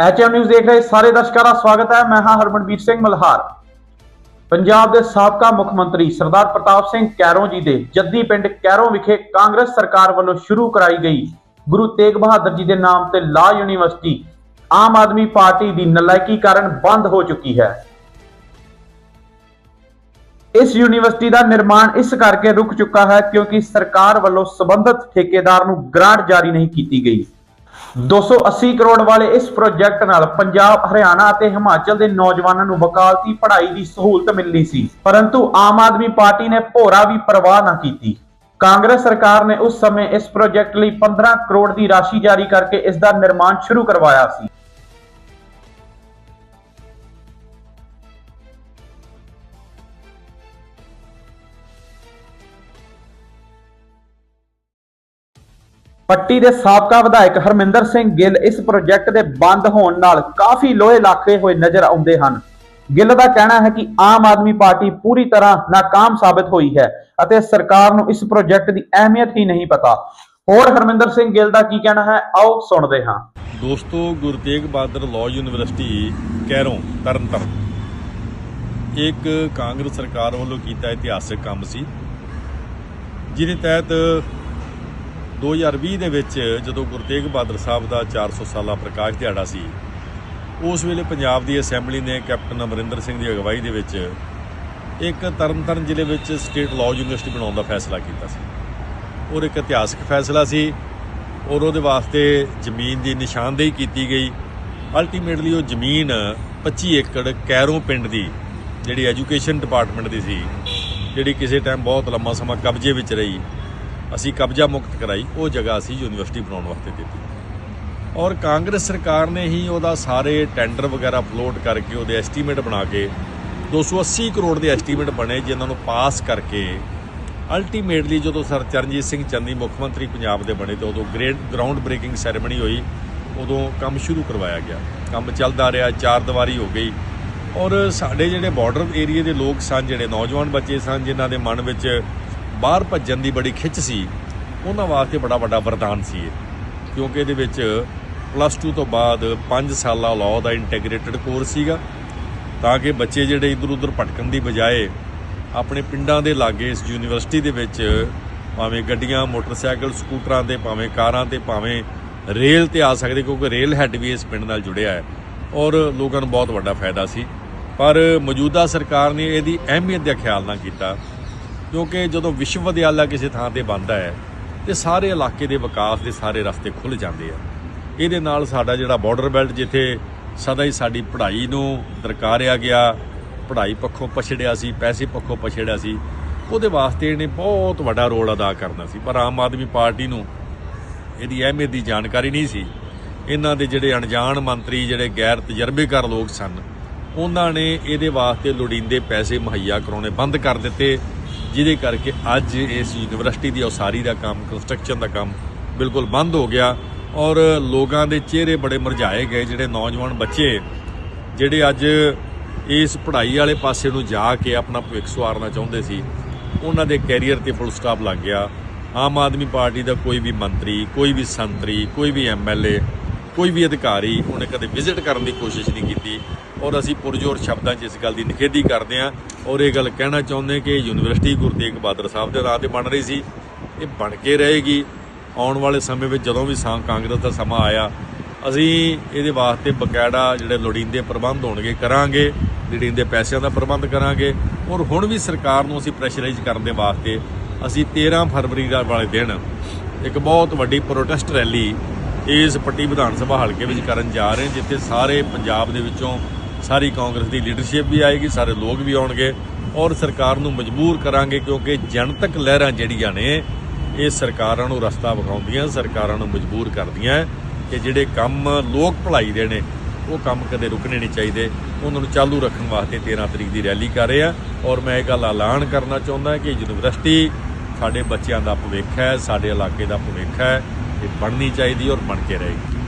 HM news ਦੇਖ ਰਹੇ ਸਾਰੇ ਦਰਸ਼ਕਾਂ ਦਾ ਸਵਾਗਤ ਹੈ। ਮੈਂ ਹਾਂ ਹਰਮਨਵੀਰ ਸਿੰਘ ਮਲਹਾਰ। ਪੰਜਾਬ ਦੇ ਸਾਬਕਾ ਮੁੱਖ ਮੰਤਰੀ ਸਰਦਾਰ ਪ੍ਰਤਾਪ ਸਿੰਘ ਕੈਰੋਂ ਜੀ ਦੇ ਜੱਦੀ ਪਿੰਡ ਕੈਰੋਂ ਵਿਖੇ ਕਾਂਗਰਸ ਸਰਕਾਰ ਵੱਲੋਂ ਸ਼ੁਰੂ ਕਰਾਈ ਗਈ ਗੁਰੂ ਤੇਗ ਬਹਾਦਰ ਜੀ ਦੇ ਨਾਮ ਤੇ ਲਾ ਯੂਨੀਵਰਸਿਟੀ ਆਮ ਆਦਮੀ ਪਾਰਟੀ ਦੀ ਨਲਾਇਕੀ ਕਾਰਨ ਬੰਦ ਹੋ ਚੁੱਕੀ ਹੈ। ਇਸ ਯੂਨੀਵਰਸਿਟੀ ਦਾ ਨਿਰਮਾਣ ਇਸ ਕਰਕੇ ਰੁਕ ਚੁੱਕਾ ਹੈ ਕਿਉਂਕਿ ਸਰਕਾਰ ਵੱਲੋਂ ਸਬੰਧਤ ਠੇਕੇਦਾਰ ਨੂੰ ਗ੍ਰਾਂਟ ਜਾਰੀ ਨਹੀਂ ਕੀਤੀ ਗਈ। 280 ਕਰੋੜ ਵਾਲੇ ਇਸ ਪ੍ਰੋਜੈਕਟ ਨਾਲ ਪੰਜਾਬ, ਹਰਿਆਣਾ ਅਤੇ ਹਿਮਾਚਲ ਦੇ ਨੌਜਵਾਨਾਂ ਨੂੰ ਵਕਾਲਤੀ ਪੜ੍ਹਾਈ ਦੀ ਸਹੂਲਤ ਮਿਲਣੀ ਸੀ। ਪਰੰਤੂ ਆਮ ਆਦਮੀ ਪਾਰਟੀ ਨੇ ਭੋਰਾ ਵੀ ਪਰਵਾਹ ਨਾ ਕੀਤੀ। ਕਾਂਗਰਸ ਸਰਕਾਰ ਨੇ ਉਸ ਸਮੇਂ ਇਸ ਪ੍ਰੋਜੈਕਟ ਲਈ 15 ਕਰੋੜ ਦੀ ਰਾਸ਼ੀ ਜਾਰੀ ਕਰਕੇ ਇਸ ਦਾ ਨਿਰਮਾਣ ਸ਼ੁਰੂ ਕਰਵਾਇਆ ਸੀ। ਪੱਟੀ ਦੇ ਸਾਬਕਾ ਵਿਧਾਇਕ ਹਰਮਿੰਦਰ ਸਿੰਘ ਗਿੱਲ ਇਸ ਪ੍ਰੋਜੈਕਟ ਦੇ ਬੰਦ ਹੋਣ ਨਾਲ ਕਾਫੀ ਲੋਹੇ ਲਾਖੇ ਹੋਏ ਨਜ਼ਰ ਆਉਂਦੇ ਹਨ। ਗਿੱਲ ਦਾ ਕਹਿਣਾ ਹੈ ਕਿ ਆਮ ਆਦਮੀ ਪਾਰਟੀ ਪੂਰੀ ਤਰ੍ਹਾਂ ਨਾਕਾਮ ਸਾਬਤ ਹੋਈ ਹੈ ਅਤੇ ਸਰਕਾਰ ਨੂੰ ਇਸ ਪ੍ਰੋਜੈਕਟ ਦੀ ਅਹਿਮੀਅਤ ਹੀ ਨਹੀਂ ਪਤਾ। ਹੋਰ ਹਰਮਿੰਦਰ ਸਿੰਘ ਗਿੱਲ ਦਾ ਕੀ ਕਹਿਣਾ ਹੈ? ਆਓ ਸੁਣਦੇ ਹਾਂ। ਦੋਸਤੋ, ਗੁਰੂ ਤੇਗ ਬਹਾਦਰ ਲਾਅ ਯੂਨੀਵਰਸਿਟੀ ਕੈਰੋਂ, ਤਰਨਤਾਰਨ। ਇੱਕ ਕਾਂਗਰਸ ਸਰਕਾਰ ਵੱਲੋਂ ਕੀਤਾ ਇਤਿਹਾਸਕ ਕੰਮ ਸੀ, ਜਿਹਦੇ ਤਹਿਤ 2020 ਦੇ ਵਿੱਚ ਜਦੋਂ ਗੁਰੂ ਤੇਗ ਬਹਾਦਰ ਸਾਹਿਬ ਦਾ 400 ਸਾਲਾ ਪ੍ਰਕਾਸ਼ ਦਿਹਾੜਾ ਸੀ, ਉਸ ਵੇਲੇ ਪੰਜਾਬ ਦੀ ਅਸੈਂਬਲੀ ਨੇ ਕੈਪਟਨ ਅਮਰਿੰਦਰ ਸਿੰਘ ਦੀ ਅਗਵਾਈ ਦੇ ਵਿੱਚ ਇੱਕ ਤਰਨਤਾਰਨ ਜ਼ਿਲ੍ਹੇ ਵਿੱਚ ਸਟੇਟ ਲਾਅ ਯੂਨੀਵਰਸਿਟੀ ਬਣਾਉਣ ਦਾ ਫੈਸਲਾ ਕੀਤਾ ਸੀ। ਔਰ ਇੱਕ ਇਤਿਹਾਸਕ ਫੈਸਲਾ ਸੀ ਔਰ ਉਹਦੇ ਵਾਸਤੇ ਜ਼ਮੀਨ ਦੀ ਨਿਸ਼ਾਨਦੇਹੀ ਕੀਤੀ ਗਈ। ਅਲਟੀਮੇਟਲੀ ਉਹ ਜ਼ਮੀਨ 25 ਏਕੜ ਕੈਰੋਂ ਪਿੰਡ ਦੀ ਜਿਹੜੀ ਐਜੂਕੇਸ਼ਨ ਡਿਪਾਰਟਮੈਂਟ ਦੀ ਸੀ, ਜਿਹੜੀ ਕਿਸੇ ਟਾਈਮ ਬਹੁਤ ਲੰਮਾ ਸਮਾਂ ਕਬਜ਼ੇ ਵਿੱਚ ਰਹੀ। ਅਸੀਂ ਕਬਜ਼ਾ ਮੁਕਤ ਕਰਾਈ, ਉਹ ਜਗ੍ਹਾ ਅਸੀਂ ਯੂਨੀਵਰਸਿਟੀ ਬਣਾਉਣ ਵਾਸਤੇ ਦਿੱਤੀ। ਔਰ ਕਾਂਗਰਸ ਸਰਕਾਰ ਨੇ ਹੀ ਉਹਦਾ ਸਾਰੇ ਟੈਂਡਰ ਵਗੈਰਾ ਫਲੋਟ ਕਰਕੇ ਉਹਦੇ ਐਸਟੀਮੇਟ ਬਣਾ ਕੇ 280 ਕਰੋੜ ਦੇ ਐਸਟੀਮੇਟ ਬਣੇ, ਜਿਨ੍ਹਾਂ ਨੂੰ ਪਾਸ ਕਰਕੇ ਅਲਟੀਮੇਟਲੀ ਜਦੋਂ ਸਰ ਚਰਨਜੀਤ ਸਿੰਘ ਚੰਨੀ ਮੁੱਖ ਮੰਤਰੀ ਪੰਜਾਬ ਦੇ ਬਣੇ ਤੇ ਉਦੋਂ ਗ੍ਰੇਟ ਗਰਾਊਂਡ ਬ੍ਰੇਕਿੰਗ ਸੈਰੇਮਨੀ ਹੋਈ, ਉਦੋਂ ਕੰਮ ਸ਼ੁਰੂ ਕਰਵਾਇਆ ਗਿਆ। ਕੰਮ ਚੱਲਦਾ ਰਿਹਾ, ਚਾਰ ਦੀਵਾਰੀ ਹੋ ਗਈ। ਔਰ ਸਾਡੇ ਜਿਹੜੇ ਬਾਰਡਰ ਏਰੀਆ ਦੇ ਲੋਕ ਸਨ, ਜਿਹੜੇ ਨੌਜਵਾਨ ਬੱਚੇ ਸਨ, ਜਿਨ੍ਹਾਂ ਦੇ ਮਨ ਵਿੱਚ ਬਾਹਰ ਭੱਜਣ ਦੀ ਬੜੀ ਖਿੱਚ ਸੀ, ਉਹਨਾਂ ਵਾਸਤੇ ਬੜਾ ਵੱਡਾ ਵਰਦਾਨ ਸੀ ਇਹ। ਕਿਉਂਕਿ ਇਹਦੇ ਵਿੱਚ ਪਲੱਸ 2 ਤੋਂ ਬਾਅਦ 5 ਸਾਲਾ ਲਾਅ ਦਾ ਇੰਟੀਗ੍ਰੇਟਿਡ ਕੋਰਸ ਸੀਗਾ, ਤਾਂ ਕਿ ਬੱਚੇ ਜਿਹੜੇ ਇਧਰ ਉਧਰ ਭਟਕਣ ਦੀ ਬਜਾਏ ਆਪਣੇ ਪਿੰਡਾਂ ਦੇ ਲਾਗੇ ਇਸ ਯੂਨੀਵਰਸਿਟੀ ਦੇ ਵਿੱਚ ਭਾਵੇਂ ਗੱਡੀਆਂ, ਮੋਟਰਸਾਈਕਲ, ਸਕੂਟਰਾਂ ਤੇ, ਭਾਵੇਂ ਕਾਰਾਂ ਤੇ, ਭਾਵੇਂ ਰੇਲ ਤੇ ਆ ਸਕਦੇ, ਕਿਉਂਕਿ ਰੇਲ ਹੈੱਡ ਵੀ ਇਸ ਪਿੰਡ ਨਾਲ ਜੁੜਿਆ ਹੈ ਔਰ ਲੋਕਾਂ ਨੂੰ ਬਹੁਤ ਵੱਡਾ ਫਾਇਦਾ ਸੀ। ਪਰ ਮੌਜੂਦਾ ਸਰਕਾਰ ਨੇ ਇਹਦੀ ਅਹਿਮੀਅਤ ਦਾ ਖਿਆਲ ਨਾ ਕੀਤਾ। ਕਿਉਂਕਿ ਜਦੋਂ ਵਿਸ਼ਵ ਵਿਦਿਆਲਾ ਕਿਸੇ ਥਾਂ ਤੇ ਬਣਦਾ ਹੈ, ਤੇ ਸਾਰੇ ਇਲਾਕੇ ਦੇ ਵਿਕਾਸ ਦੇ ਸਾਰੇ ਰਸਤੇ ਖੁੱਲ ਜਾਂਦੇ ਆ। ਇਹਦੇ ਨਾਲ ਸਾਡਾ ਜਿਹੜਾ ਬਾਰਡਰ ਬੈਲਟ ਜਿੱਥੇ ਸਦਾ ਹੀ ਸਾਡੀ ਪੜ੍ਹਾਈ ਨੂੰ ਦਰਕਾਰਿਆ ਗਿਆ, ਪੜ੍ਹਾਈ ਪੱਖੋਂ ਪਛੜਿਆ ਸੀ, ਪੈਸੇ ਪੱਖੋਂ ਪਛੜਿਆ ਸੀ, ਉਹਦੇ ਵਾਸਤੇ ਇਹਨੇ ਬਹੁਤ ਵੱਡਾ ਰੋਲ ਅਦਾ ਕਰਨਾ ਸੀ। ਪਰ ਆਮ ਆਦਮੀ ਪਾਰਟੀ ਨੂੰ ਇਹਦੀ ਅਹਿਮੀਅਤ ਦੀ ਜਾਣਕਾਰੀ ਨਹੀਂ ਸੀ। ਇਹਨਾਂ ਦੇ ਜਿਹੜੇ ਅਣਜਾਣ ਮੰਤਰੀ, ਜਿਹੜੇ ਗੈਰ ਤਜਰਬੇਕਾਰ ਲੋਕ ਸਨ, ਉਹਨਾਂ ਨੇ ਇਹਦੇ ਵਾਸਤੇ ਲੋੜੀਂਦੇ ਪੈਸੇ ਮੁਹੱਈਆ ਕਰਾਉਣੇ ਬੰਦ ਕਰ ਦਿੱਤੇ। ਜਿਹਦੇ ਕਰਕੇ ਅੱਜ ਇਸ ਯੂਨੀਵਰਸਿਟੀ ਦੀ ਉਸਾਰੀ ਦਾ ਕੰਮ ਕੰਸਟਰਕਸ਼ਨ ਦਾ ਕੰਮ ਬਿਲਕੁਲ ਬੰਦ ਹੋ ਗਿਆ ਔਰ ਲੋਕਾਂ ਦੇ ਚਿਹਰੇ ਬੜੇ ਮੁਰਝਾਏ ਗਏ ਜਿਹੜੇ ਨੌਜਵਾਨ ਬੱਚੇ, ਜਿਹੜੇ ਅੱਜ ਇਸ ਪੜ੍ਹਾਈ ਵਾਲੇ ਪਾਸੇ ਨੂੰ ਜਾ ਕੇ ਆਪਣਾ ਭਵਿੱਖ ਸੁਆਰਨਾ ਚਾਹੁੰਦੇ ਸੀ, ਉਹਨਾਂ ਦੇ ਕੈਰੀਅਰ ਤੇ ਫੁੱਲ ਸਟਾਪ ਲੱਗ ਗਿਆ। ਆਮ ਆਦਮੀ ਪਾਰਟੀ ਦਾ ਕੋਈ ਵੀ ਮੰਤਰੀ, ਕੋਈ ਵੀ ਸੰਤਰੀ, ਕੋਈ ਵੀ ਐਮਐਲਏ ਕੋਈ ਵੀ ਅਧਿਕਾਰੀ ਉਹਨੇ ਕਦੇ ਵਿਜ਼ਿਟ ਕਰਨ ਦੀ ਕੋਸ਼ਿਸ਼ ਨਹੀਂ ਕੀਤੀ ਔਰ ਅਸੀਂ ਪੁਰਜੋਰ ਸ਼ਬਦਾਂ 'ਚ ਇਸ ਗੱਲ ਦੀ ਨਿਖੇਧੀ ਕਰਦੇ ਹਾਂ ਔਰ ਇਹ ਗੱਲ ਕਹਿਣਾ ਚਾਹੁੰਦੇ ਕਿ ਯੂਨੀਵਰਸਿਟੀ ਗੁਰੂ ਤੇਗ ਬਹਾਦਰ ਸਾਹਿਬ ਦੇ ਨਾਂ ਤੇ ਬਣ ਰਹੀ ਸੀ, ਇਹ ਬਣ ਕੇ ਰਹੇਗੀ। ਆਉਣ ਵਾਲੇ ਸਮੇਂ ਵਿੱਚ ਜਦੋਂ ਵੀ ਸਾਂ ਕਾਂਗਰਸ ਦਾ ਸਮਾਂ ਆਇਆ, ਅਸੀਂ ਇਹਦੇ ਵਾਸਤੇ ਬਕਾਇਦਾ ਜਿਹੜੇ ਲੋੜੀਂਦੇ ਪ੍ਰਬੰਧ ਹੋਣਗੇ ਕਰਾਂਗੇ, ਲੋੜੀਂਦੇ ਪੈਸਿਆਂ ਦਾ ਪ੍ਰਬੰਧ ਕਰਾਂਗੇ ਔਰ ਹੁਣ ਵੀ ਸਰਕਾਰ ਨੂੰ ਅਸੀਂ ਪ੍ਰੈਸ਼ਰਾਈਜ਼ ਕਰਨ ਦੇ ਵਾਸਤੇ ਅਸੀਂ 13 ਫਰਵਰੀ ਦਾ ਵਾਲੇ ਦਿਨ ਇੱਕ ਬਹੁਤ ਵੱਡੀ ਪ੍ਰੋਟੈਸਟ ਰੈਲੀ ਇਸ ਪੱਟੀ ਵਿਧਾਨ ਸਭਾ ਹਲਕੇ ਵਿੱਚ ਕਰਨ ਜਾ ਰਹੇ ਜਿੱਥੇ ਸਾਰੇ ਪੰਜਾਬ ਦੇ ਵਿੱਚੋਂ ਸਾਰੀ ਕਾਂਗਰਸ ਦੀ ਲੀਡਰਸ਼ਿਪ ਵੀ ਆਏਗੀ, ਸਾਰੇ ਲੋਕ ਵੀ ਆਉਣਗੇ ਔਰ ਸਰਕਾਰ ਨੂੰ ਮਜਬੂਰ ਕਰਾਂਗੇ ਕਿਉਂਕਿ ਜਨਤਕ ਲਹਿਰਾਂ ਜਿਹੜੀਆਂ ਨੇ, ਇਹ ਸਰਕਾਰਾਂ ਨੂੰ ਰਸਤਾ ਵਿਖਾਉਂਦੀਆਂ, ਸਰਕਾਰਾਂ ਨੂੰ ਮਜਬੂਰ ਕਰਦੀਆਂ ਕਿ ਜਿਹੜੇ ਕੰਮ ਲੋਕ ਭਲਾਈ ਦੇ ਨੇ, ਉਹ ਕੰਮ ਕਦੇ ਰੁਕਣੇ ਨਹੀਂ ਚਾਹੀਦੇ। ਉਹਨਾਂ ਨੂੰ ਚਾਲੂ ਰੱਖਣ ਵਾਸਤੇ 13 ਤਰੀਕ ਦੀ ਰੈਲੀ ਕਰ ਰਹੇ ਆ ਔਰ ਮੈਂ ਇਹ ਗੱਲ ਐਲਾਨ ਕਰਨਾ ਚਾਹੁੰਦਾ ਕਿ ਯੂਨੀਵਰਸਿਟੀ ਸਾਡੇ ਬੱਚਿਆਂ ਦਾ ਭਵਿੱਖ ਹੈ, ਸਾਡੇ ਇਲਾਕੇ ਦਾ ਭਵਿੱਖ ਹੈ। ਇਹ ਬਣਨੀ ਚਾਹੀਦੀ ਔਰ ਬਣ ਕੇ ਰਹੇਗੀ।